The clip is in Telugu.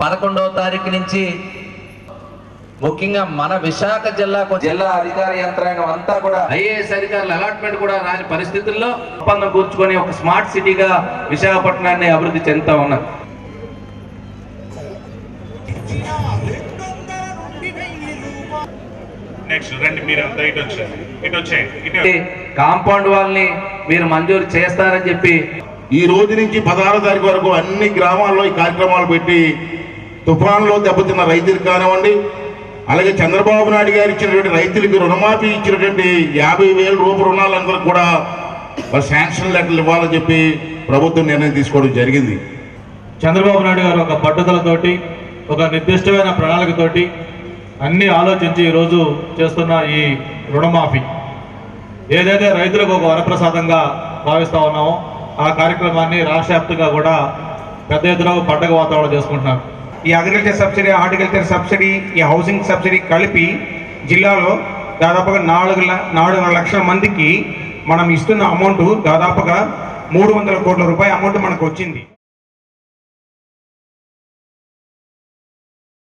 పదకొండవ తారీఖు నుంచి ముఖ్యంగా మన విశాఖ జిల్లాకు జిల్లా అధికార యంత్రాంగం అంతా కూడా ఐఏఎస్ అధికారుల అలాట్మెంట్ కూడా రాని పరిస్థితుల్లో ఒప్పందం కూర్చుకొని ఒక స్మార్ట్ సిటీగా విశాఖపట్నాన్ని అభివృద్ధి చెందుతా ఉన్నారు నెక్స్ట్ రండి మీరు అంతా ఇటు వచ్చేయండి. ఇటు వచ్చేయండి ఇటు కాంపౌండ్ వాళ్ళని మీరు మంజూరు చేస్తారని చెప్పి ఈ రోజు నుంచి పదహారో తారీఖు వరకు అన్ని గ్రామాల్లో ఈ కార్యక్రమాలు పెట్టి తుఫాన్లో దెబ్బతిన్న రైతులకు కానివ్వండి అలాగే చంద్రబాబు నాయుడు గారు ఇచ్చినటువంటి రైతులకు రుణమాఫీ ఇచ్చినటువంటి యాభై వేల రూపాయల రుణాలందరూ కూడా మరి శాంక్షన్ లెటర్లు ఇవ్వాలని చెప్పి ప్రభుత్వం నిర్ణయం తీసుకోవడం జరిగింది. చంద్రబాబు నాయుడు గారు ఒక పట్టుదలతోటి ఒక నిర్దిష్టమైన ప్రణాళికతోటి అన్ని ఆలోచించి ఈరోజు చేస్తున్న ఈ రుణమాఫీ. ఏదైతే రైతులకు ఒక వరప్రసాదంగా భావిస్తూ ఉన్నామో ఆ కార్యక్రమాన్ని రాష్ట్ర వ్యాప్తంగా కూడా పెద్ద ఎత్తున పండగ వాతావరణం చేసుకుంటున్నారు. ఈ అగ్రికల్చర్ సబ్సిడీ హార్టికల్చర్ సబ్సిడీ ఈ హౌసింగ్ సబ్సిడీ కలిపి జిల్లాలో దాదాపుగా నాలుగు నాలుగున్నర లక్షల మందికి మనం ఇస్తున్న అమౌంట్ దాదాపుగా మూడు వందల కోట్ల రూపాయల అమౌంట్ మనకు వచ్చింది.